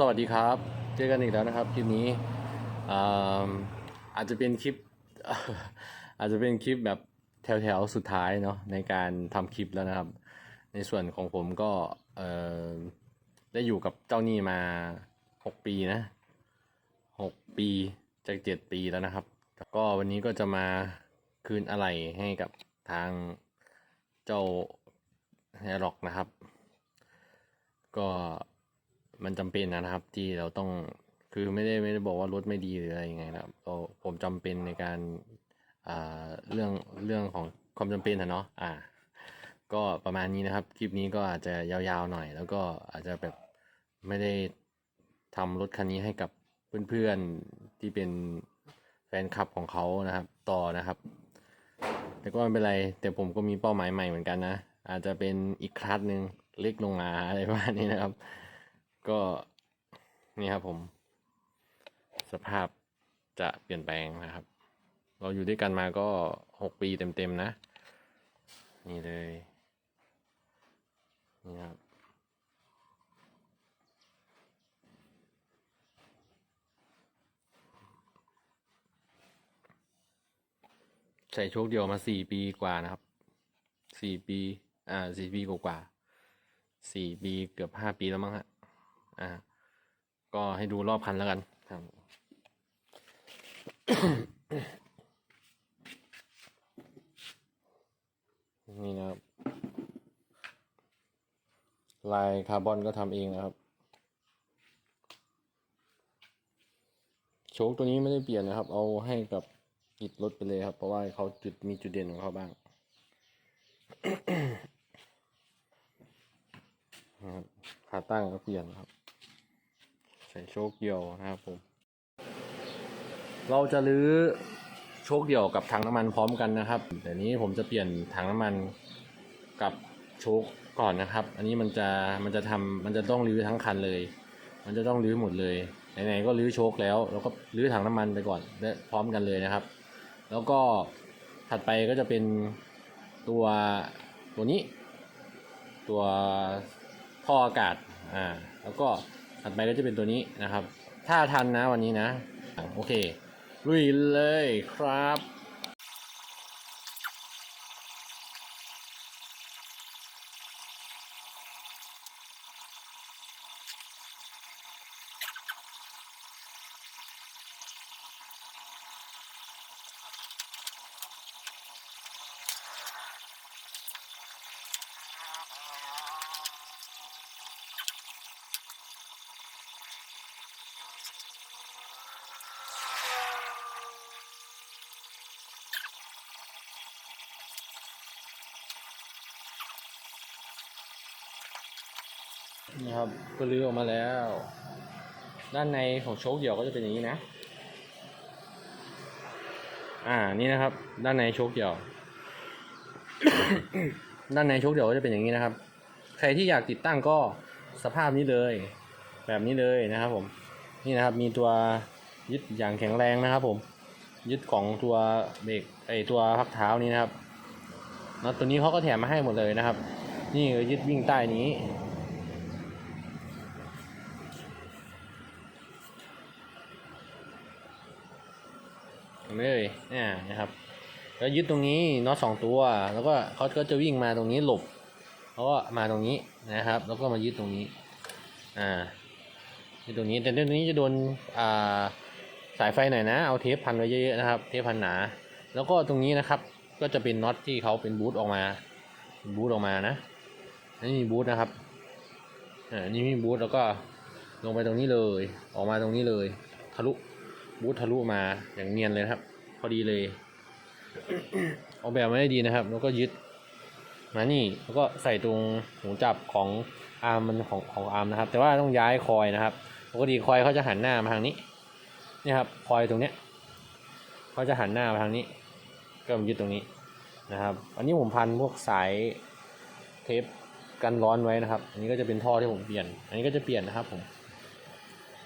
สวัสดีครับ เจอกันอีกแล้วนะครับคลิปนี้อาอาจจะเป็นคลิปอาจจะเป็นคลิปแบบแถวๆสุดท้ายเนาะในการทำคลิปแล้วนะครับ ในส่วนของผมก็ได้อยู่กับเจ้าหนี้มา 6 ปีนะ6ปีจาก7ปีแล้วนะครับก็วันนี้ก็จะมาคืนอะไรให้กับทางเจ้าแฮร็อกนะครับ ก็ มันจำเป็นนะครับ ที่เราต้องคือไม่ได้ไม่ได้บอกว่ารถไม่ดีหรืออะไรยังไงนะครับผมจำเป็นในการอ่าเรื่องเรื่องของความจำเป็นนะเนาะอ่า ก็ประมาณนี้นะครับ คลิปนี้ก็อาจจะยาวๆหน่อย แล้วก็อาจจะแบบไม่ได้ทำรถคันนี้ให้กับเพื่อนๆที่เป็นแฟนคลับของเขานะครับ ต่อนะครับ แต่ก็ไม่เป็นไร แต่ผมก็มีเป้าหมายใหม่เหมือนกันนะ อาจจะเป็นอีกคลาสหนึ่งเล็กลงมาอะไรประมาณนี้นะครับ ก็นี่ครับผม สภาพจะเปลี่ยนแปลงนะครับ เราอยู่ด้วยกันมาก็หกปีเต็มๆนะ นี่เลยนี่ครับใส่โชคเดียวมาสี่ปีกว่านะครับสี่ปี อ่าสี่ปีกว่าสี่ปีเกือบห้าปีแล้วมั้งฮะ อ่า ก็ให้ดูรอบคันแล้วกันครับนี่นะครับ ลายคาร์บอนก็ทำเองนะครับ โชคตัวนี้ไม่ได้เปลี่ยนนะครับ เอาให้กับอิดรถไปเลยครับ เพราะว่าเขาจุดมีจุดเด่นของเขาบ้างขาตั้งก็เปลี่ยนครับ ส่โชคเดียวนะครับผม เราจะรื้อโชคเดี่ยวกับถังน้ำมันพร้อมกันนะครับแต่นี้ผมจะเปลี่ยนถังน้ำมันกับโชคก่อนนะครับ อันนี้มันจะมันจะทำมันจะต้องรื้อทั้งคันเลย มันจะต้องรื้อหมดเลยไหนๆก็รื้อโชคแล้วเราก็รื้อถังน้ำมันไปก่อนและพร้อมกันเลยนะครับ แล้วก็ถัดไปก็จะเป็นตัวตัวนี้ ตัวท่ออากาศอ่าแล้วก็ ถัดไปก็จะเป็นตัวนี้นะครับ ถ้าทันนะวันนี้นะอะโอเคลุยเลยครับ นะครับก็ลื้อออกมาแล้ว ด้านในของโชคเดี่ยวก็จะเป็นอย่างนี้นะ อ่านี่นะครับ ด้านในโชคเดี่ยว ด้านในโชคเดี่ยวก็จะเป็นอย่างนี้นะครับ ใครที่อยากติดตั้งก็สภาพนี้เลย แบบนี้เลยนะครับผม นี่นะครับมีตัวยึดอย่างแข็งแรงนะครับ ผม ยึดของตัวเบรกไอตัวพักเท้านี้นะครับน็อตตัวนี้เขาก็แถมมาให้หมดเลยนะครับ นี่ยึดวิ่งใต้นี้ เห็นไหมเลยเนี่ยนะครับ แล้วยึดตรงนี้น็อตสองตัว แล้วก็เขาก็จะวิ่งมาตรงนี้หลบเขาก็มาตรงนี้นะครับ แล้วก็มายึดตรงนี้ อ่ายึดตรงนี้แต่ตรงนี้จะโดนอ่าสายไฟหน่อยนะ เอาเทปพันไว้เยอะๆนะครับ เทปพันหนา แล้วก็ตรงนี้นะครับ ก็จะเป็นน็อตที่เขาเป็นบูทออกมา บูทออกมานะนนี้มีบูทนะครับ อ่า นี่มีบูทแล้วก็ลงไปตรงนี้เลย ออกมาตรงนี้เลย ทะลุบูททะลุมาอย่างเนียนเลยครับ อดีเลยออกแบบมาได้ดีนะครับ แล้วก็ยึดมานี่แล้วก็ใส่ตรงหูจับของอาร์มมันของของอาร์มนะครับ แต่ว่าต้องย้ายคอยนะครับปกติคอยเขาจะหันหน้ามาทางนี้นี่ครับคอยตรงเนี้ยเขาจะหันหน้ามาทางนี้ ก็มายึดตรงนี้นะครับ อันนี้ผมพันพวกสายเทปกันร้อนไว้นะครับ อันนี้ก็จะเป็นท่อที่ผมเปลี่ยน อันนี้ก็จะเปลี่ยนนะครับผม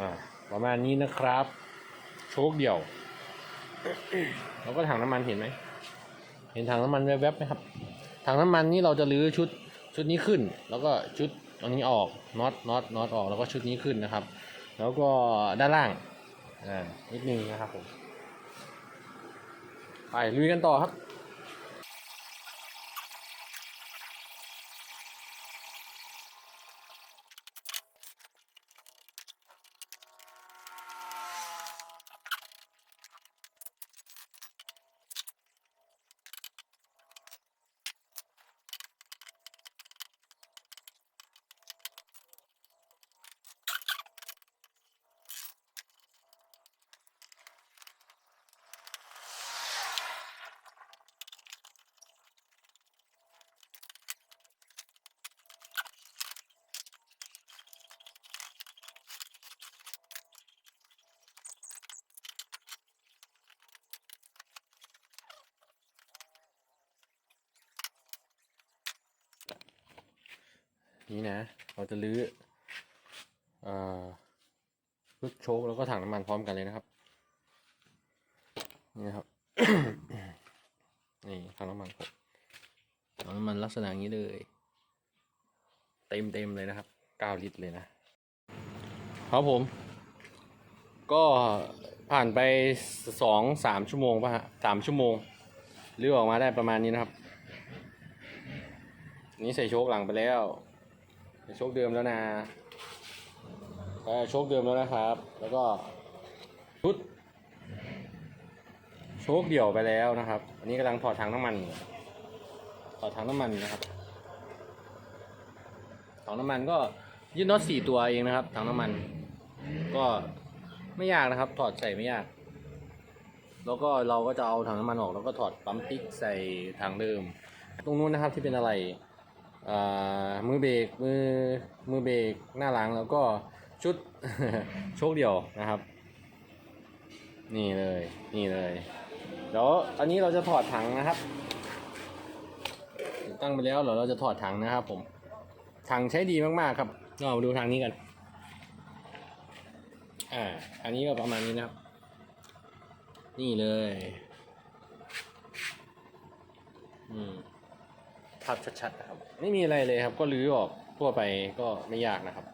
อ่า ประมาณนี้นะครับ โชคเดี่ยว แล้วก็ถังน้ำมันเห็นไหม เห็นถังน้ำมันแวบๆไหมครับ ถังน้ำมันนี่เราจะรื้อชุดชุดนี้ขึ้น แล้วก็ชุดอันนี้ออก น็อต น็อต น็อตออก แล้วก็ชุดนี้ขึ้นนะครับ แล้วก็ด้านล่าง อ่า นิดนึงนะครับผม ไปลุยกันต่อครับ นี่นะ เราจะลื้อลูกโชคแล้วก็ถังน้ำมันพร้อมกันเลยนะครับ นี่นะครับ นี่ถังน้ำมันผมถังน้ำมันลักษณะนี้เลย เต็มเต็มเลยนะครับเก้าลิตรเลยนะ ครับผม ก็ผ่านไปสองสามชั่วโมงป่ะฮะสามชั่วโมงลื้อออกมาได้ประมาณนี้นะครับ นี่ใส่โชคหลังไปแล้ว โชคเดิมแล้วนะโชคเดิมแล้วนะครับ แล้วก็ชุดโชคเดี่ยวไปแล้วนะครับ อันนี้กำลังถอดถังน้ำมันถอดถังน้ำมันนะครับถังน้ำมันก็ยืดน็อตสี่ตัวเองนะครับถังน้ำมัน ก็ไม่ยากนะครับ ถอดใส่ไม่ยาก แล้วก็เราก็จะเอาถังน้ำมันออก แล้วก็ถอดปั๊มติ๊กใส่ถังเดิม ตรงนู้นนะครับที่เป็นอะไร มือเบรกมือมือเบรกหน้าหลังแล้วก็ชุดโชคเดี่ยวนะครับ นี่เลยนี่เลยเดี๋ยวอันนี้เราจะถอดถังนะครับ ตั้งไปแล้วเดี๋ยวเราจะถอดถังนะครับ ผม ถังใช้ดีมากๆครับเรามาดูทางนี้กันอ่าอันนี้ก็ประมาณนี้นะครับ นี่เลย อืม ภาพชัดๆนะครับ ไม่มีอะไรเลยครับ ก็รื้อออกทั่วไปก็ไม่ยากนะครับ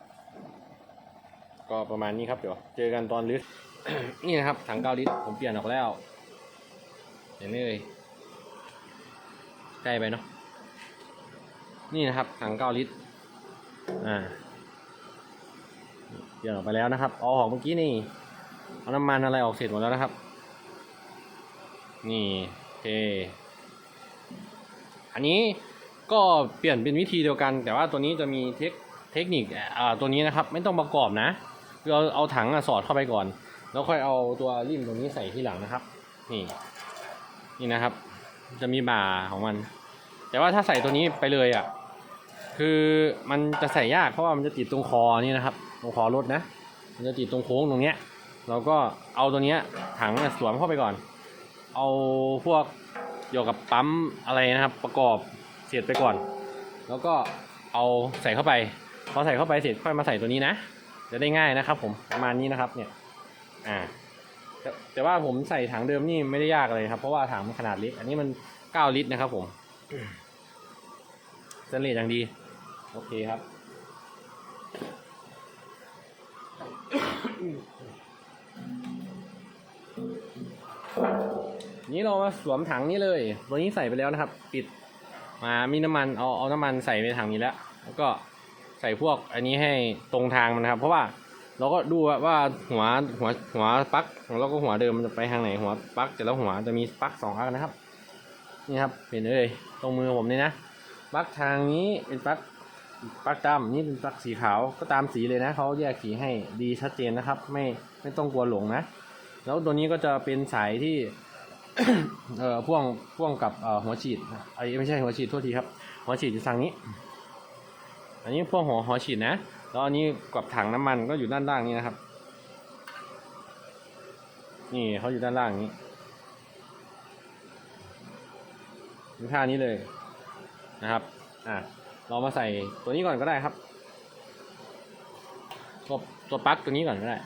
ก็ประมาณนี้ครับเดี๋ยวเจอกันตอนรื้อนี่นะครับถังเก้าลิตรผมเปลี่ยนออกแล้วเห็นไหมเลยใกล้ไปเนาะนี่นะครับถังเก้าลิตรอ่าเปลี่ยนออกไปแล้วนะครับเอาออกเมื่อกี้นี่เอาน้ำมันอะไรออกเสร็จหมดแล้วนะครับ นี่โอเคอันนี้ ก็เปลี่ยนเป็นวิธีเดียวกัน แต่ว่าตัวนี้จะมีเทคเทคนิคอ่าตัวนี้นะครับไม่ต้องประกอบนะคือเอาเอาถังอสอดเข้าไปก่อน แล้วค่อยเอาตัวริมตรงนี้ใส่ที่หลังนะครับ นี่ นี่นะครับ จะมีบ่าของมัน แต่ว่าถ้าใส่ตัวนี้ไปเลยอะคือมันจะใส่ยากเพราะว่ามันจะติดตรงคอนี่นะครับ ตรงคอรถนะ มันจะติดตรงโค้งตรงเนี้ยเราก็เอาตัวเนี้ยถังสวมเข้าไปก่อน เอาพวกเกี่ยวกับปั๊มอะไรนะครับ ประกอบ เสร็จไปก่อน แล้วก็เอาใส่เข้าไปพอใส่เข้าไปเสร็จค่อยมาใส่ตัวนี้นะจะได้ง่ายนะครับ ผมประมาณนี้นะครับเนี่ยอ่าแตแต่ว่าผมใส่ถังเดิมนี่ไม่ได้ยากเลยครับ เพราะว่าถังมันขนาดเล็กอันนี้มันเก้าลิตรนะครับ ผมสเลดอย่างดีโอเคครับนี้เรามาสวมถังนี้เลย ตัวนี้ใส่ไปแล้วนะครับ ปิด มามีน้ำมันเอาเอาน้ำมันใส่ในถังนี้แล้ว แล้วก็ใส่พวกอันนี้ให้ตรงทางมันนะครับ เพราะว่าเราก็ดูว่าหัวหัวหัวปลั๊กแล้วก็หัวเดิมมันจะไปทางไหนหัวปลั๊กแต่ละหัวจะมีปลั๊กสองอันนะครับ นี่ครับเห็นเลยตรงมือผมนี่นะปลั๊กทางนี้เป็นปลั๊กปลั๊กดำนี่เป็นปลั๊กสีขาวก็ตามสีเลยนะเขาแยกสีให้ดีชัดเจนนะครับ ไม่ไม่ต้องกลัวหลงนะ แล้วตัวนี้ก็จะเป็นสายที่ เอ่อพ่วงพ่วงกับเอ่อหัวฉีดไอ้ไม่ใช่หัวฉีดโทษทีครับ หัวฉีดอยู่ทางนี้ อันนี้พ่วงหัวหัวฉีดนะแล้วอันนี้กับถังน้ำมันก็อยู่ด้านล่างนี้นะครับ นี่เขาอยู่ด้านล่างนี้ดูท่านี้เลยนะครับ อะเรามาใส่ตัวนี้ก่อนก็ได้ครับตัวตัวปลั๊กตัวนี้ก่อนก็ได้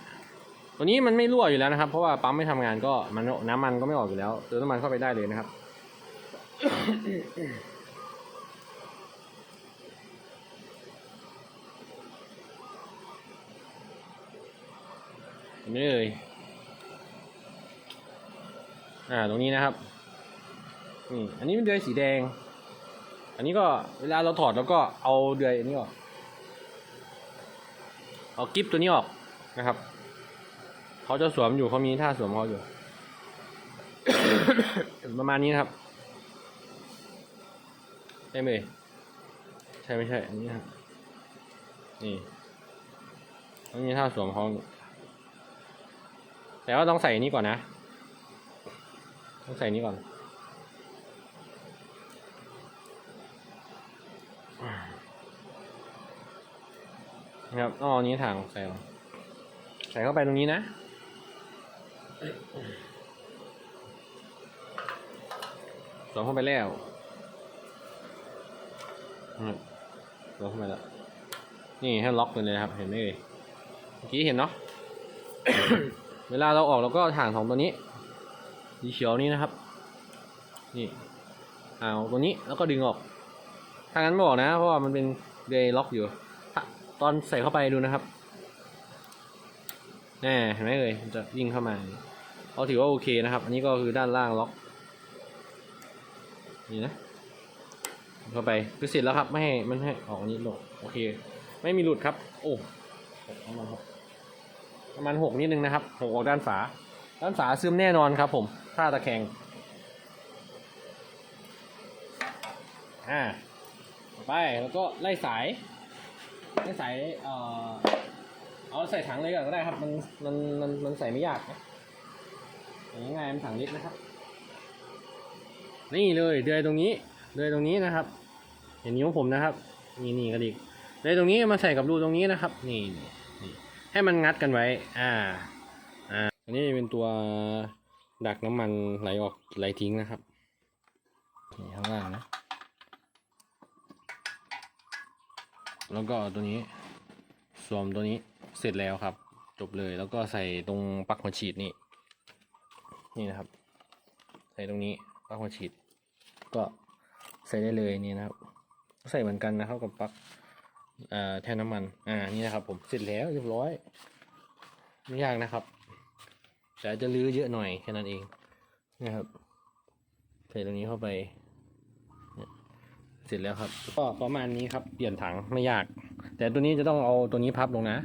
ตัวนี้มันไม่รั่วอยู่แล้วนะครับ เพราะว่าปั๊มไม่ทำงานก็มันน้ำมันก็ไม่ออกอยู่แล้วเติมน้ำมันเข้าไปได้เลยนะครับ นี่เลย อ่า ตรงนี้นะครับ นี่ อันนี้เป็นเดือยสีแดง อันนี้ก็เวลาเราถอดแล้วก็เอาเดือยอันนี้ออก เอากิ๊บตัวนี้ออกนะครับ เขาจะสวมอยู่เขามีท่าสวมเขาอยู่ ประมาณนี้นะครับได้ไหมใช่ไม่ใช่ อันนี้นะครับนี่ต้องมีท่าสวมเขาแต่ว่าต้องใส่นี้ก่อนนะ ต้องใส่นี้ก่อนนะครับอ๋ออันนี้ถังใส่ใส่เข้าไปตรงนี้นะ สวมเข้าไปแล้วสวมเข้าไปแล้ว นี่ให้ล็อกเลยนะครับ เห็นไหมเอ่ยเมื่อกี้เห็นเนาะ เวลาเราออกเราก็ถ่างของตัวนี้ สีเขียวนี้นะครับ นี่เอาตัวนี้แล้วก็ดึงออก ถ้างั้นไม่ออกนะ เพราะว่ามันเป็นเดย์ล็อกอยู่ ตอนใส่เข้าไปดูนะครับแน่เห็นไหมเอ่ยมันจะวิ่งเข้ามา เขาถือว่าโอเคนะครับ อันนี้ก็คือด้านล่างล็อก นี่นะ เข้าไปคือเสร็จแล้วครับ ไม่ให้มันให้ออกนี้ลงโอเค ไม่มีหลุดครับ โอ้ประมาณหกประมาณหกนิดนึงนะครับหกออกด้านฝา ด้านฝาซึมแน่นอนครับ ผมถ้าตะแคงอ่าไปแล้วก็ไล่สายไล่สายเอ่อเอาใส่ถังเลยก่อนก็ได้ครับ มันมันมันมันใส่ไม่ยากนะ ง่ายๆมันถังเล็กนะครับ นี่เลยเดือยตรงนี้เดือยตรงนี้นะครับ เห็นนิ้วผมนะครับ นี่นี่กระดิกเดือยตรงนี้มาใส่กับรูตรงนี้นะครับ นี่นี่ให้มันงัดกันไว้ อ่า อ่า อันนี้เป็นตัวดักน้ำมันไหลออกไหลทิ้งนะครับนี่ข้างล่างนะ แล้วก็ตัวนี้สวมตัวนี้เสร็จแล้วครับ จบเลยแล้วก็ใส่ตรงปลั๊กหัวฉีดนี่ นี่นะครับ ใส่ตรงนี้ปลั๊กหัวฉีด ก็ใส่ได้เลยนี่นะครับ ใส่เหมือนกันนะครับกับปลั๊กอ่าแทนน้ำมัน อ่า นี่นะครับ ผมเสร็จแล้วเรียบร้อย ไม่ยากนะครับ แต่จะลื้อเยอะหน่อยแค่นั้นเอง นะครับ ใส่ตรงนี้เข้าไปเนี่ยเสร็จแล้วครับ ก็ประมาณนี้ครับ เปลี่ยนถังไม่ยาก แต่ตัวนี้จะต้องเอาตัวนี้พับลงนะ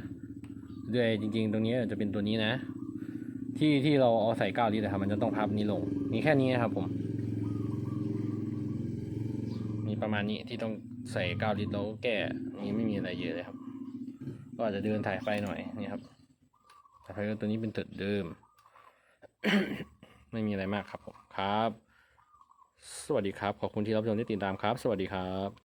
ด้วยจริง ๆ ตรงนี้จะเป็นตัวนี้นะ ที่ที่เราเอาใส่เก้าลิตรนะครับ มันจะต้องพับนี้ลง มีแค่นี้นะครับผม มีประมาณนี้ที่ต้องใส่เก้าลิตรแล้วแก้นี้ไม่มีอะไรเยอะเลยครับ ก็อาจจะเดินถ่ายไฟหน่อยนี่ครับถ่ายไฟก็ตัวนี้เป็นตึดเดิม ไม่มีอะไรมากครับผมครับ สวัสดีครับ ขอบคุณที่รับชมที่ติดตามครับ สวัสดีครับ